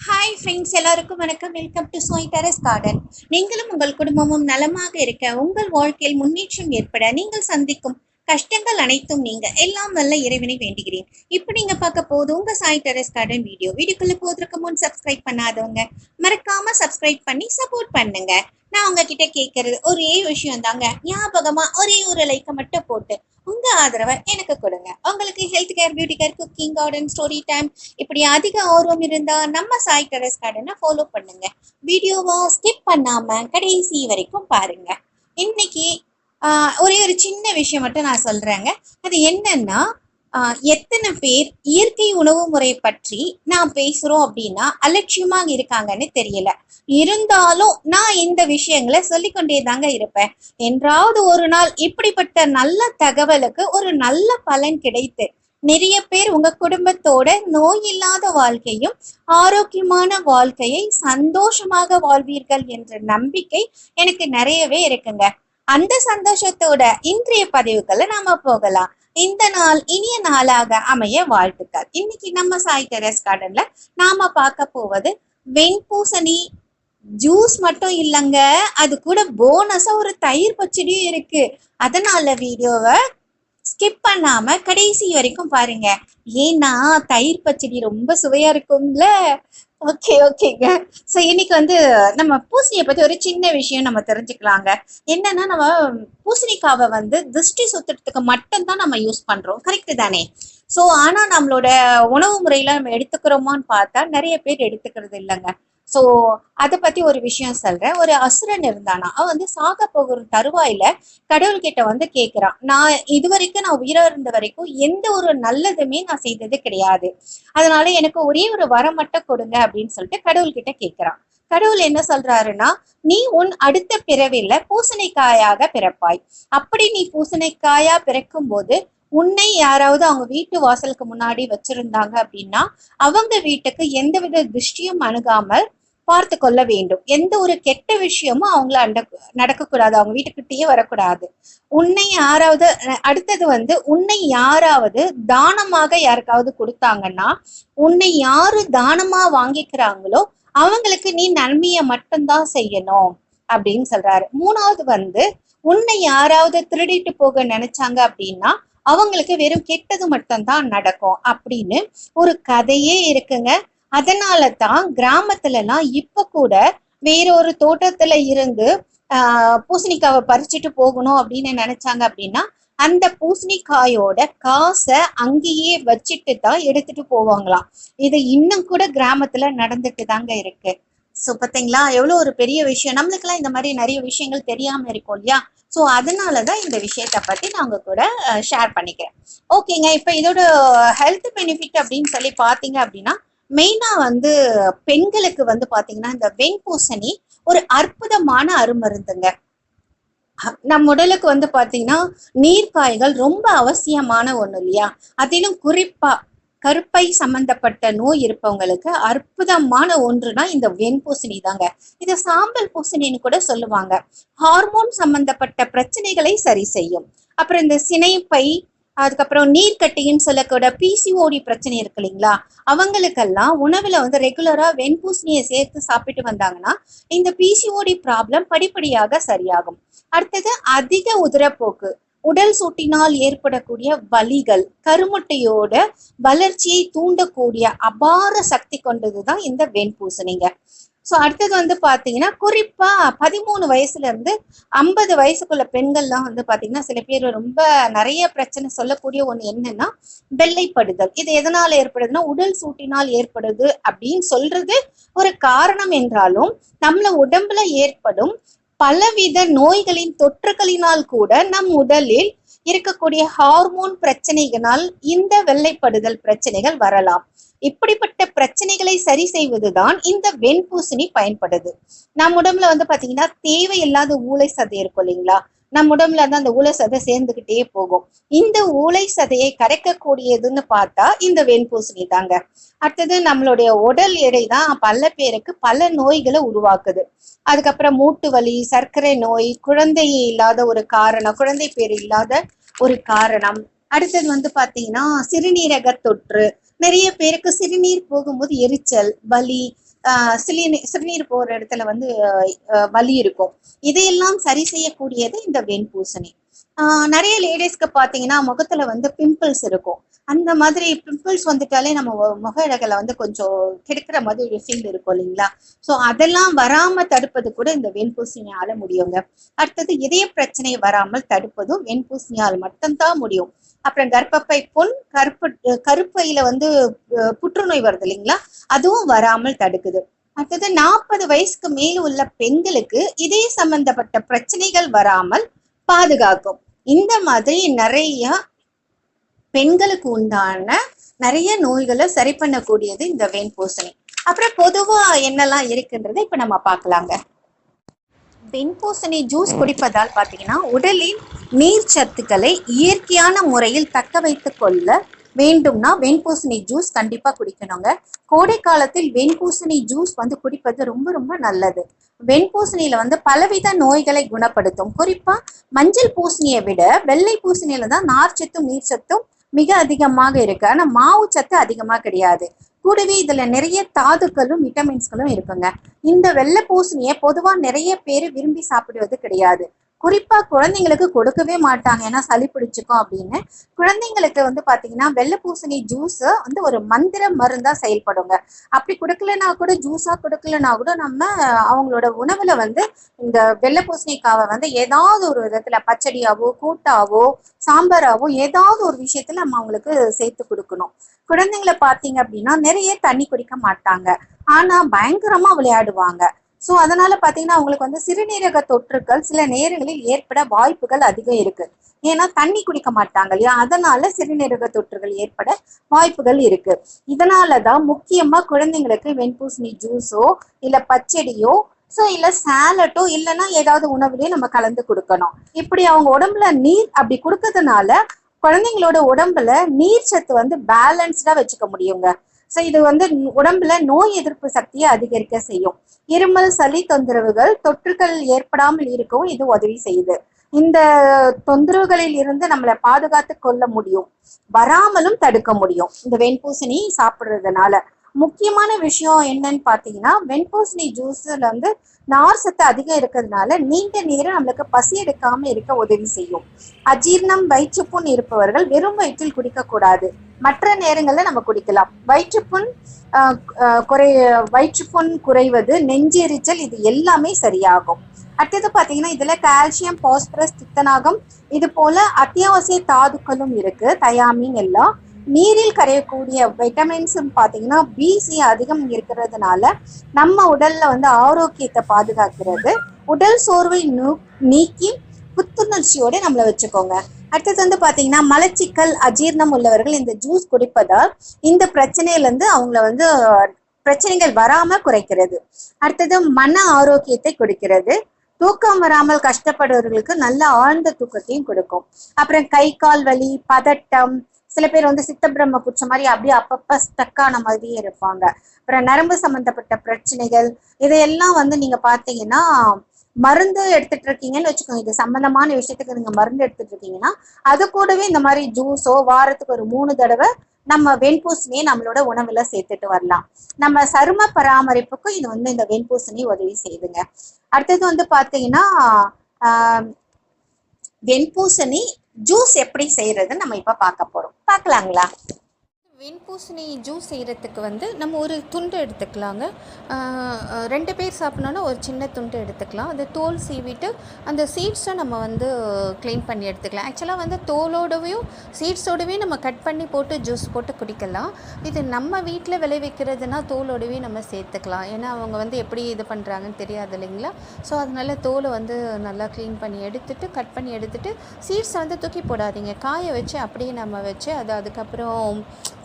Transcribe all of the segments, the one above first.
Hi friends எல்லாருக்கும் வணக்கம். Welcome to சோய் டெரஸ் கார்டன் நீங்களும் உங்கள் குடும்பமும் நலமாக இருக்க உங்கள் வாழ்க்கையில் முன்னேற்றம் ஏற்பட நீங்கள் சந்திக்கும் கஷ்டங்கள் அனைத்தும் நீங்க எல்லாம் நல்ல இறைவனை வேண்டுகிறேன். இப்போ நீங்க பார்க்க போது உங்க சாய் டெரஸ் கார்டன் வீடியோ. வீடியோக்குள்ள போவதற்கு முன் சப்ஸ்கிரைப் பண்ணாதவங்க மறக்காம சப்ஸ்கிரைப் பண்ணி சப்போர்ட் பண்ணுங்க. நான் உங்ககிட்ட கேட்கறது ஒரே விஷயம் தாங்க ஞாபகமா ஒரே ஒரு லைக்கை மட்டும் போட்டு உங்க ஆதரவை எனக்கு கொடுங்க. உங்களுக்கு health care beauty care cooking garden story time இப்படி அதிக ஆர்வம் இருந்தா நம்ம சாய் டெரஸ் கார்டனை ஃபாலோ பண்ணுங்க. வீடியோவை ஸ்கிப் பண்ணாம கடைசி வரைக்கும் பாருங்க. இன்னைக்கு ஒரே ஒரு சின்ன விஷயம் மட்டும் நான் சொல்றேங்க. அது என்னன்னா எத்தனை பேர் இயற்கை உணவு முறை பற்றி நான் பேசுறோம் அப்படின்னா அலட்சியமாக இருக்காங்கன்னு தெரியல. இருந்தாலும் நான் இந்த விஷயங்களை சொல்லிக்கொண்டே தாங்க இருப்பேன். என்றாவது ஒரு நாள் இப்படிப்பட்ட நல்ல தகவலுக்கு ஒரு நல்ல பலன் கிடைத்து நிறைய பேர் உங்க குடும்பத்தோட நோய் இல்லாத வாழ்க்கையும் ஆரோக்கியமான வாழ்க்கையை சந்தோஷமாக வாழ்வீர்கள் என்ற நம்பிக்கை எனக்கு நிறையவே இருக்குங்க. அந்த சந்தோஷத்தோட இன்றைய பதிவுகளை நாம போகலாம். இந்த நாள் இனிய நாளாக அமைய வாழ்த்துக்கள். இன்னைக்கு நம்ம சாய் டெரஸ் கார்டன்ல நாம பார்க்க போவது வெண்பூசணி. ஜூஸ் மட்டும் இல்லைங்க அது கூட போனஸா ஒரு தயிர் பச்சடியும் இருக்கு. அதனால வீடியோவை ஸ்கிப் பண்ணாம கடைசி வரைக்கும் பாருங்க. ஏன்னா தயிர் பச்சடி ரொம்ப சுவையா இருக்கும்ல. ஓகே ஓகேங்க ஸோ இன்னைக்கு வந்து நம்ம பூசணியை பத்தி ஒரு சின்ன விஷயம் நம்ம தெரிஞ்சுக்கலாங்க. என்னன்னா நம்ம பூசணிக்காவை வந்து திருஷ்டி சுத்துறதுக்கு மட்டும்தான் நம்ம யூஸ் பண்றோம். கரெக்டு தானே? ஸோ ஆனா நம்மளோட உணவு முறையில நம்ம எடுத்துக்கிறோமான்னு பார்த்தா நிறைய பேர் எடுத்துக்கிறது இல்லைங்க. ஸோ அதை பத்தி ஒரு விஷயம் சொல்றேன். ஒரு அசுரன் இருந்தானா அவன் வந்து சாக போகிற தருவாயில கடவுள்கிட்ட வந்து கேட்கிறான் நான் இது வரைக்கும் நான் உயிரா இருந்த வரைக்கும் எந்த ஒரு நல்லதுமே நான் செய்தது கிடையாது. அதனால எனக்கு ஒரே ஒரு வரம் மட்டும் கொடுங்க அப்படின்னு சொல்லிட்டு கடவுள்கிட்ட கேட்கிறான். கடவுள் என்ன சொல்றாருன்னா நீ உன் அடுத்த பிறவில பூசணிக்காயாக பிறப்பாய். அப்படி நீ பூசணிக்காயா பிறக்கும் போது உன்னை யாராவது அவங்க வீட்டு வாசலுக்கு முன்னாடி வச்சிருந்தாங்க அப்படின்னா அவங்க வீட்டுக்கு எந்தவித திருஷ்டியும் அணுகாமல் பார்த்து கொள்ள வேண்டும். எந்த ஒரு கெட்ட விஷயமும் அவங்கள அண்ட நடக்கக்கூடாது. அவங்க வீட்டுக்கிட்டேயே வரக்கூடாது. உன்னை யாராவது அடுத்தது வந்து உன்னை யாராவது தானமாக யாருக்காவது கொடுத்தாங்கன்னா உன்னை யாரு தானமா வாங்கிக்கிறாங்களோ அவங்களுக்கு நீ நன்மையை மட்டும்தான் செய்யணும் அப்படின்னு சொல்றாரு. மூணாவது வந்து உன்னை யாராவது திருடிட்டு போக நினைச்சாங்க அப்படின்னா அவங்களுக்கு வெறும் கெட்டது மட்டும்தான் நடக்கும் அப்படின்னு ஒரு கதையே இருக்குங்க. அதனால தான் கிராமத்துல எல்லாம் இப்ப கூட வேறொரு தோட்டத்துல இருந்து ஆஹ் பூசணிக்காவை பறிச்சுட்டு போகணும் அப்படின்னு நினைச்சாங்க அப்படின்னா அந்த பூசணிக்காயோட காசை அங்கேயே வச்சுட்டு தான் எடுத்துட்டு போவாங்களாம். இது இன்னும் கூட கிராமத்துல நடந்துட்டு தாங்க இருக்கு. ஸோ பார்த்தீங்களா? எவ்வளோ ஒரு பெரிய விஷயம். நம்மளுக்கெல்லாம் இந்த மாதிரி நிறைய விஷயங்கள் தெரியாமல் இருக்கும் இல்லையா? ஸோ அதனால தான் இந்த விஷயத்த பற்றி நான் உங்கள் கூட ஷேர் பண்ணிக்கிறேன். ஓகேங்க இப்போ இதோட ஹெல்த் பெனிஃபிட் அப்படின்னு சொல்லி பார்த்தீங்க அப்படின்னா மெயினாக வந்து பெண்களுக்கு வந்து பார்த்தீங்கன்னா இந்த வெண்பூசணி ஒரு அற்புதமான அருமருந்துங்க. நம் உடலுக்கு வந்து பார்த்தீங்கன்னா நீர்க்காய்கள் ரொம்ப அவசியமான ஒன்று இல்லையா? அதிலும் குறிப்பாக கருப்பை சம்பந்தப்பட்ட நோய் இருப்பவங்களுக்கு அற்புதமான ஒன்றுனா இந்த வெண்பூசணி தாங்க. இதை சாம்பல் பூசணின்னு கூட சொல்லுவாங்க. ஹார்மோன் சம்பந்தப்பட்ட பிரச்சனைகளை சரி செய்யும். அப்புறம் இந்த சினைப்பை அதுக்கப்புறம் நீர்க்கட்டின்னு சொல்லக்கூட பிசிஓடி பிரச்சனை இருக்கு இல்லைங்களா? அவங்களுக்கெல்லாம் உணவுல வந்து ரெகுலரா வெண்பூசணியை சேர்த்து சாப்பிட்டு வந்தாங்கன்னா இந்த பிசிஓடி ப்ராப்ளம் படிப்படியாக சரியாகும். அடுத்தது அதிக உதிரப்போக்கு. உடல் சூட்டினால் ஏற்படக்கூடிய வலிகள் கருமுட்டையோட வளர்ச்சியை தூண்டக்கூடிய அபார சக்தி கொண்டதுதான் இந்த வெண்பூசணிங்க ஸோ அடுத்தது வந்து பார்த்தீங்கன்னா குறிப்பாக பதிமூணு வயசுல இருந்து ஐம்பது வயசுக்குள்ள பெண்கள்லாம் வந்து பார்த்தீங்கன்னா சில பேர் ரொம்ப நிறைய பிரச்சனை சொல்லக்கூடிய ஒன்று என்னன்னா வெள்ளைப்படுதல். இது எதனால் ஏற்படுதுன்னா உடல் சூட்டினால் ஏற்படுது அப்படின்னு சொல்றது ஒரு காரணம் என்றாலும் நம்மள உடம்புல ஏற்படும் பலவித நோய்களின் தொற்றுகளினால் கூட நம் உடலில் இருக்கக்கூடிய ஹார்மோன் பிரச்சனைகளால் இந்த வெள்ளைப்படுதல் பிரச்சனைகள் வரலாம். இப்படிப்பட்ட பிரச்சனைகளை சரி செய்வதுதான் இந்த வெண்பூசணி பயன்படுது. நம் உடம்புல வந்து பாத்தீங்கன்னா தேவையில்லாத ஊளை சதை இருக்கும் இல்லைங்களா? நம் உடம்புல இருந்து அந்த ஊலை சதை சேர்ந்துகிட்டே போகும். இந்த ஊலை சதையை கரைக்கக்கூடியதுன்னு பார்த்தா இந்த வெண்பூசணி தாங்க. அடுத்தது நம்மளுடைய உடல் எடை தான் பல பேருக்கு பல நோய்களை உருவாக்குது. அதுக்கப்புறம் மூட்டு வலி சர்க்கரை நோய் குழந்தை இல்லாத ஒரு காரணம் குழந்தை பேர் இல்லாத ஒரு காரணம். அடுத்தது வந்து பாத்தீங்கன்னா சிறுநீரக தொற்று. நிறைய பேருக்கு சிறுநீர் போகும்போது எரிச்சல் வலி சிறுநீர் சிறுநீர் போற இடத்துல வந்து வலி இருக்கும். இதையெல்லாம் சரி செய்யக்கூடியது இந்த வெண்பூசணி. நிறைய லேடிஸ்க்கு பாத்தீங்கன்னா முகத்துல வந்து பிம்பிள்ஸ் இருக்கும். அந்த மாதிரி பிம்பிள்ஸ் வந்துட்டாலே நம்ம முக அழகுல வந்து கொஞ்சம் கெடுக்கிற மாதிரி ஒரு ஃபீல் இருக்கும் இல்லைங்களா? ஸோ அதெல்லாம் வராம தடுப்பது கூட இந்த வெண்பூசணியால முடியுங்க. அடுத்தது இதய பிரச்சனை வராமல் தடுப்பதும் வெண்பூசணியால் மட்டும்தான் முடியும். அப்புறம் கர்ப்பப்பை புண் கருப்பு கருப்பையில வந்து புற்றுநோய் வருது இல்லைங்களா? அதுவும் வராமல் தடுக்குது. அடுத்தது நாற்பது வயசுக்கு மேல் உள்ள பெண்களுக்கு இதய சம்பந்தப்பட்ட பிரச்சனைகள் வராமல் பாதுகாக்கும். இந்த மாதிரி நிறைய பெண்களுக்கு உண்டான நிறைய நோய்களை சரி பண்ணக்கூடியது இந்த வெண்பூசணி அப்புறம் பொதுவா என்னெல்லாம் இருக்குன்றதை இப்ப நம்ம பார்க்கலாங்க. வெண்பூசணி ஜூஸ் குடிப்பதால் பார்த்தீங்கன்னா உடலின் நீர் சத்துக்களை இயற்கையான முறையில் தக்க வைத்துக் கொள்ள வேண்டும்னா வெண்பூசணி ஜூஸ் கண்டிப்பா குடிக்கணுங்க. கோடை காலத்தில் வெண்பூசணி ஜூஸ் வந்து குடிப்பது ரொம்ப ரொம்ப நல்லது. வெண்பூசணியில வந்து பலவித நோய்களை குணப்படுத்தும். குறிப்பா மஞ்சள் பூசணியை விட வெள்ளை பூசணியில தான் நார்ச்சத்தும் நீர்ச்சத்தும் மிக அதிகமாக இருக்கு. ஆனா மாவு சத்து அதிகமா கிடையாது. கூடவே இதுல நிறைய தாதுக்களும் விட்டமின்ஸ்களும் இருக்குங்க. இந்த வெள்ளை பூசணியை பொதுவா நிறைய பேர் விரும்பி சாப்பிடுவது கிடையாது. குறிப்பா குழந்தைங்களுக்கு கொடுக்கவே மாட்டாங்க. ஏன்னா சளி பிடிச்சிக்கும் அப்படின்னு. குழந்தைங்களுக்கு வந்து பாத்தீங்கன்னா வெள்ளை பூசணி ஜூஸ் வந்து ஒரு மந்திர மருந்தா செயல்படுங்க. அப்படி கொடுக்கலனா கூட ஜூஸா கொடுக்கலனா கூட நம்ம அவங்களோட உணவுல வந்து இந்த வெள்ளை பூசணிக்காவை வந்து ஏதாவது ஒரு விதத்துல பச்சடியாவோ கூட்டாவோ சாம்பாராவோ ஏதாவது ஒரு விஷயத்துல நம்ம அவங்களுக்கு சேர்த்து கொடுக்கணும். குழந்தைங்களை பார்த்தீங்க அப்படின்னா நிறைய தண்ணி குடிக்க மாட்டாங்க. ஆனா பயங்கரமா விளையாடுவாங்க. ஸோ அதனால பார்த்தீங்கன்னா அவங்களுக்கு வந்து சிறுநீரக தொற்றுக்கள் சில நேரங்களில் ஏற்பட வாய்ப்புகள் அதிகம் இருக்கு. ஏன்னா தண்ணி குடிக்க மாட்டாங்க இல்லையா? அதனால சிறுநீரக தொற்றுகள் ஏற்பட வாய்ப்புகள் இருக்கு. இதனாலதான் முக்கியமா குழந்தைங்களுக்கு வெண்பூசணி ஜூஸோ இல்ல பச்சடியோ ஸோ இல்லை சாலட்டோ இல்லைன்னா ஏதாவது உணவுலேயே நம்ம கலந்து கொடுக்கணும். இப்படி அவங்க உடம்புல நீர் அப்படி கொடுக்கறதுனால குழந்தைங்களோட உடம்புல நீர் சத்து வந்து பேலன்ஸ்டா வச்சுக்க முடியுங்க. ஸோ இது வந்து உடம்புல நோய் எதிர்ப்பு சக்தியை அதிகரிக்க செய்யும். இருமல் சளி தொந்தரவுகள் தொற்றுகள் ஏற்படாமல் இருக்கவும் இது உதவி செய்யுது. இந்த தொந்தரவுகளில் இருந்து நம்மளை பாதுகாத்து கொள்ள முடியும். வராமலும் தடுக்க முடியும். இந்த வெண்பூசணி சாப்பிடுறதுனால. முக்கியமான விஷயம் என்னன்னு பார்த்தீங்கன்னா வெண்பூசணி ஜூஸ்ல வந்து நார் சத்து அதிகம் இருக்கிறதுனால நீண்ட நேரம் நம்மளுக்கு பசி எடுக்காம இருக்க உதவி செய்யும். அஜீர்ணம் வயிற்றுப்புண் இருப்பவர்கள் வெறும் வயிற்றில் குடிக்கக்கூடாது. மற்ற நேரங்களில் நம்ம குடிக்கலாம். வயிற்றுப்புண் குறை வயிற்றுப்புண் குறைவது நெஞ்செரிச்சல் இது எல்லாமே சரியாகும். அடுத்தது பார்த்தீங்கன்னா இதுல கால்சியம் பாஸ்பரஸ் துத்தநாகம் இது போல அத்தியாவசிய தாதுக்களும் இருக்கு. தயாமின் எல்லாம். நீரில் கரையக்கூடிய வைட்டமின்ஸும் பார்த்தீங்கன்னா பிசி அதிகம் இருக்கிறதுனால நம்ம உடல்ல வந்து ஆரோக்கியத்தை பாதுகாக்கிறது. உடல் சோர்வை நீக்கி புத்துணர்ச்சியோட நம்மளை வச்சுக்கோங்க. அடுத்தது வந்து பாத்தீங்கன்னா மலச்சிக்கல் அஜீர்ணம் உள்ளவர்கள் இந்த ஜூஸ் குடிப்பதால் இந்த பிரச்சனையில இருந்து அவங்கள வந்து பிரச்சனைகள் வராம குறைக்கிறது. அடுத்தது மன ஆரோக்கியத்தை கொடுக்கிறது. தூக்கம் வராமல் கஷ்டப்படுறவர்களுக்கு நல்ல ஆழ்ந்த தூக்கத்தையும் கொடுக்கும். அப்புறம் கை கால் வலி பதட்டம் சில பேர் வந்து சித்த பிரம்ம குச்ச மாதிரி அப்படியே அப்பப்ப ஸ்டக்கான மாதிரியே இருப்பாங்க. அப்புறம் நரம்பு சம்பந்தப்பட்ட பிரச்சனைகள் இதையெல்லாம் வந்து நீங்க பாத்தீங்கன்னா மருந்து எடுத்துட்டு இருக்கீங்கன்னு வச்சுக்கோங்க. இது சம்பந்தமான விஷயத்துக்கு நீங்க மருந்து எடுத்துட்டு இருக்கீங்கன்னா அது கூடவே இந்த மாதிரி ஜூஸோ வாரத்துக்கு ஒரு மூணு தடவை நம்ம வெண்பூசணியை நம்மளோட உணவுல சேர்த்துட்டு வரலாம். நம்ம சரும பராமரிப்புக்கும் இது வந்து இந்த வெண்பூசணி உதவி செய்யுதுங்க அடுத்தது வந்து பாத்தீங்கன்னா வெண்பூசணி ஜூஸ் எப்படி செய்யறதுன்னு நம்ம இப்ப பார்க்க போறோம். பார்க்கலாங்களா? வெண்பூசணி ஜூஸ் செய்கிறதுக்கு வந்து நம்ம ஒரு துண்டு எடுத்துக்கலாங்க. ரெண்டு பேர் சாப்பிட்ணுன்னா ஒரு சின்ன துண்டு எடுத்துக்கலாம். அந்த தோல் சீவிட்டு அந்த சீட்ஸை நம்ம வந்து க்ளீன் பண்ணி எடுத்துக்கலாம். ஆக்சுவலாக வந்து தோலோடவையும் சீட்ஸோடவே நம்ம கட் பண்ணி போட்டு ஜூஸ் போட்டு குடிக்கலாம். இது நம்ம வீட்டில் விளைவிக்கிறதுனா தோலோடவே நம்ம சேர்த்துக்கலாம். ஏன்னா அவங்க வந்து எப்படி இது பண்ணுறாங்கன்னு தெரியாது இல்லைங்களா? ஸோ அதனால தோலை வந்து நல்லா க்ளீன் பண்ணி எடுத்துட்டு கட் பண்ணி எடுத்துட்டு சீட்ஸை வந்து தூக்கி போடாதீங்க. காய வச்சு அப்படியே நம்ம வச்சு அது அதுக்கப்புறம்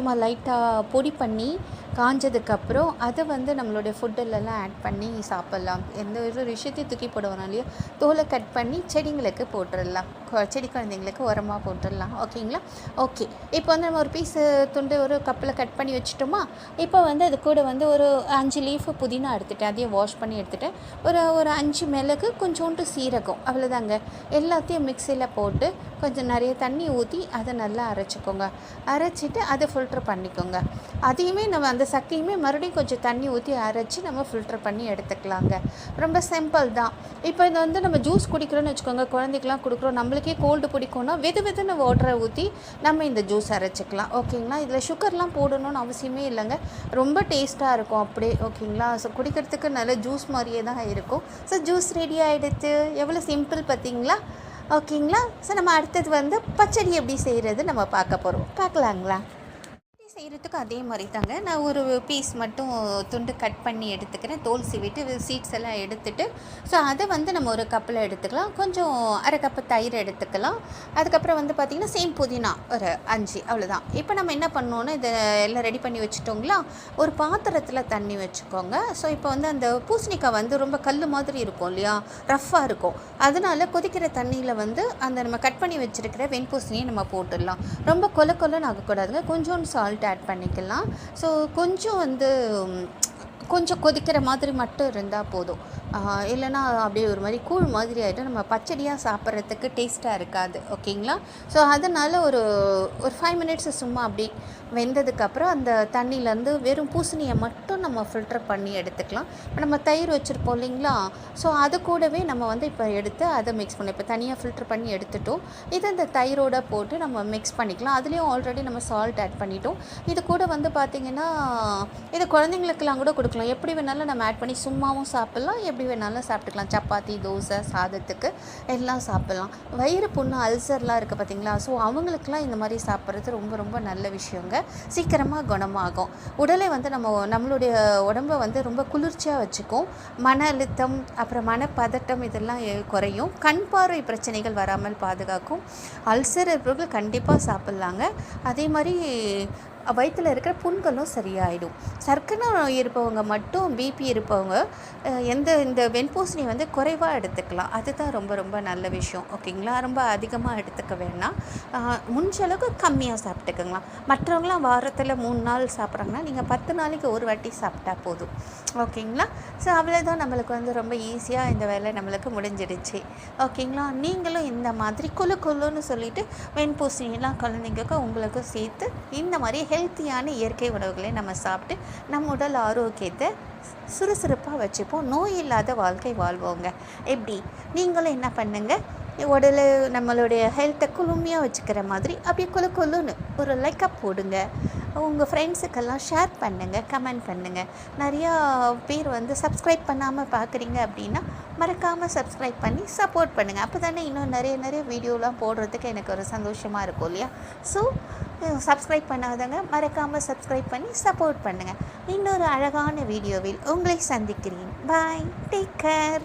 சும்மா லைட்டாக பொடி பண்ணி காஞ்சதுக்கப்புறம் அதை வந்து நம்மளுடைய ஃபுட்டிலலாம் ஆட் பண்ணி சாப்பிட்லாம். எந்த ஒரு விஷயத்தையும் தூக்கி போடுவோம் இல்லையோ? தோலை கட் பண்ணி செடிங்களுக்கு போட்டுடலாம். கொ- செடி குழந்தைங்களுக்கு உரமாக போட்டுடலாம். ஓகேங்களா? ஓகே. இப்போ வந்து நம்ம ஒரு பீஸு துண்டு ஒரு கப்பில் கட் பண்ணி வச்சுட்டோமா? இப்போ வந்து அது கூட வந்து ஒரு அஞ்சு லீஃப் புதினா எடுத்துட்டேன். அதையும் வாஷ் பண்ணி எடுத்துகிட்டேன் ஒரு ஒரு அஞ்சு மிளகு கொஞ்சோண்டு சீரகம். அவ்வளோதாங்க. எல்லாத்தையும் மிக்சியில் போட்டு கொஞ்சம் நிறைய தண்ணி ஊற்றி அதை நல்லா அரைச்சிக்கோங்க. அரைச்சிட்டு அதை ஃபில்ட்ரு பண்ணிக்கோங்க. அதையுமே நம்ம அந்த சக்கையுமே மறுபடியும் கொஞ்சம் தண்ணி ஊற்றி அரைச்சி நம்ம ஃபில்டர் பண்ணி எடுத்துக்கலாங்க. ரொம்ப சிம்பிள் தான். இப்போ இது வந்து நம்ம ஜூஸ் குடிக்கிறோன்னு வச்சுக்கோங்க குழந்தைக்கெலாம் கொடுக்குறோம் நம்மளுக்கே கோல்டு பிடிக்கும்னா வெது வெதுன்னு வாட்டரை ஊற்றி நம்ம இந்த ஜூஸ் அரைச்சிக்கலாம். ஓகேங்களா இதில் சுகர்லாம் போடணும்னு அவசியமே இல்லைங்க. ரொம்ப டேஸ்ட்டாக இருக்கும் அப்படியே. ஓகேங்களா ஸோ குடிக்கிறதுக்கு நல்ல ஜூஸ் மாதிரியே தான் இருக்கும். ஸோ ஜூஸ் ரெடி ஆகிடுச்சு எவ்வளோ சிம்பிள் பார்த்தீங்களா? ஓகேங்களா ஸோ நம்ம அடுத்தது வந்து பச்சடி எப்படி செய்கிறது நம்ம பார்க்க போகிறோம் பார்க்கலாங்களா? செய்கிறதுக்கு அதே மாதிரி தாங்க நான் ஒரு பீஸ் மட்டும் துண்டு கட் பண்ணி எடுத்துக்கிறேன். தோல் சீவிட்டு சீட்ஸ் எல்லாம் எடுத்துட்டு ஸோ அதை வந்து நம்ம ஒரு கப்பில் எடுத்துக்கலாம். கொஞ்சம் அரை கப்பு தயிர் எடுத்துக்கலாம். அதுக்கப்புறம் வந்து பார்த்திங்கன்னா சேம் புதினா ஒரு அஞ்சு அவ்வளோதான் இப்போ நம்ம என்ன பண்ணோன்னா இதை எல்லாம் ரெடி பண்ணி வச்சுட்டோங்களா? ஒரு பாத்திரத்தில் தண்ணி வச்சுக்கோங்க. ஸோ இப்போ வந்து அந்த பூசணிக்காய் வந்து ரொம்ப கல் மாதிரி இருக்கும் இல்லையா? ரஃப்பாக இருக்கும். அதனால் கொதிக்கிற தண்ணியில் வந்து அந்த நம்ம கட் பண்ணி வச்சுருக்கிற வெண்பூசணியை நம்ம போட்டுடலாம். ரொம்ப கொல கொலன்னு ஆகக்கூடாதுங்க. கொஞ்சோண்டு சால்ட் ஆட் பண்ணிக்கலாம். ஸோ கொஞ்சம் வந்து கொஞ்சம் கொதிக்கிற மாதிரி மட்டும் இருந்தால் போதும். இல்லைனா இல்லைன்னா அப்படியே ஒரு மாதிரி கூழ் மாதிரி ஆகிடும் நம்ம பச்சடியாக சாப்பிட்றதுக்கு டேஸ்ட்டாக இருக்காது ஓகேங்களா? ஸோ அதனால் ஒரு ஒரு ஃபைவ் மினிட்ஸ் சும்மா அப்படி வெந்ததுக்கப்புறம் அந்த தண்ணியிலேருந்து வெறும் பூசணியை மட்டும் நம்ம ஃபில்டர் பண்ணி எடுத்துக்கலாம். இப்போ நம்ம தயிர் வச்சுருப்போம் இல்லைங்களா? ஸோ அது கூடவே நம்ம வந்து இப்போ எடுத்து அதை மிக்ஸ் பண்ணி இப்போ தனியாக ஃபில்டர் பண்ணி எடுத்துட்டோம். இதை இந்த தயிரோட போட்டு நம்ம மிக்ஸ் பண்ணிக்கலாம். அதுலேயும் ஆல்ரெடி நம்ம சால்ட் ஆட் பண்ணிட்டோம். இது கூட வந்து பார்த்திங்கன்னா இது குழந்தைங்களுக்கெல்லாம் கூட கொடுக்கலாம். எப்படி வேணாலும் நம்ம ஆட் பண்ணி சும்மாவும் சாப்பிட்லாம் எப்படி எப்படி வேணாலும் சாப்பிட்டுக்கலாம். சப்பாத்தி தோசை சாதத்துக்கு எல்லாம் சாப்பிட்லாம். வயிறு புண்ணு அல்சர்லாம் இருக்குது பார்த்தீங்களா ஸோ அவங்களுக்குலாம் இந்த மாதிரி சாப்பிட்றது ரொம்ப ரொம்ப நல்ல விஷயங்க. சீக்கிரமாக குணமாகும். உடலை வந்து நம்ம நம்மளுடைய உடம்பை வந்து ரொம்ப குளிர்ச்சியாக வச்சுக்கும். மன அழுத்தம் அப்புறம் மனப்பதட்டம் இதெல்லாம் குறையும். கண் பார்வை பிரச்சனைகள் வராமல் பாதுகாக்கும். அல்சர் இருப்பவர்கள் கண்டிப்பாக சாப்பிட்லாங்க. அதே மாதிரி வயிற்றில் இருக்கிற புண்களும் சரியாயிடும். சர்க்கரை நோய் இருப்பவங்க மட்டும் பிபி இருப்பவங்க எந்த இந்த வெண்பூசணி வந்து குறைவாக எடுத்துக்கலாம். அதுதான் ரொம்ப ரொம்ப நல்ல விஷயம். ஓகேங்களா? ரொம்ப அதிகமாக எடுத்துக்க வேணாம். முடிஞ்சளவுக்கு கம்மியாக சாப்பிட்டுக்கோங்களா மற்றவங்களாம் வாரத்தில் மூணு நாள் சாப்பிட்றாங்கன்னா நீங்கள் பத்து நாளைக்கு ஒரு வாட்டி சாப்பிட்டா போதும். ஓகேங்களா? ஸோ அவ்வளோதான் நம்மளுக்கு வந்து ரொம்ப ஈஸியாக இந்த வேலை நம்மளுக்கு முடிஞ்சிடுச்சு. ஓகேங்களா? நீங்களும் இந்த மாதிரி குலு குலுன்னு சொல்லிட்டு வெண்பூசணியெல்லாம் குழந்தைங்களுக்கு உங்களுக்கும் சேர்த்து இந்த மாதிரி ஹெல்த்தியான இயற்கை உணவுகளை நம்ம சாப்பிட்டு நம்ம உடல் ஆரோக்கியத்தை சுறுசுறுப்பாக வச்சுப்போம். நோய் இல்லாத வாழ்க்கை வாழ்வோங்க. எப்படி? நீங்களும் என்ன பண்ணுங்கள் உடலை நம்மளுடைய ஹெல்த்தை குளுமையாக வச்சுக்கிற மாதிரி அப்படியே குலு குலுன்னு ஒரு லைக்கப் போடுங்க. உங்கள் ஃப்ரெண்ட்ஸுக்கெல்லாம் ஷேர் பண்ணுங்கள் கமெண்ட் பண்ணுங்கள் நிறையா பேர் வந்து சப்ஸ்கிரைப் பண்ணாமல் பார்க்குறீங்க அப்படின்னா மறக்காமல் சப்ஸ்கிரைப் பண்ணி சப்போர்ட் பண்ணுங்கள் அப்போ தானே இன்னும் நிறைய நிறைய வீடியோலாம் போடுறதுக்கு எனக்கு ஒரு சந்தோஷமாக இருக்கும் இல்லையா? ஸோ சப்ஸ்கிரைப் பண்ணாதவங்க மறக்காமல் சப்ஸ்கிரைப் பண்ணி சப்போர்ட் பண்ணுங்கள் இன்னொரு அழகான வீடியோவில் உங்களை சந்திக்கிறேன். Bye take care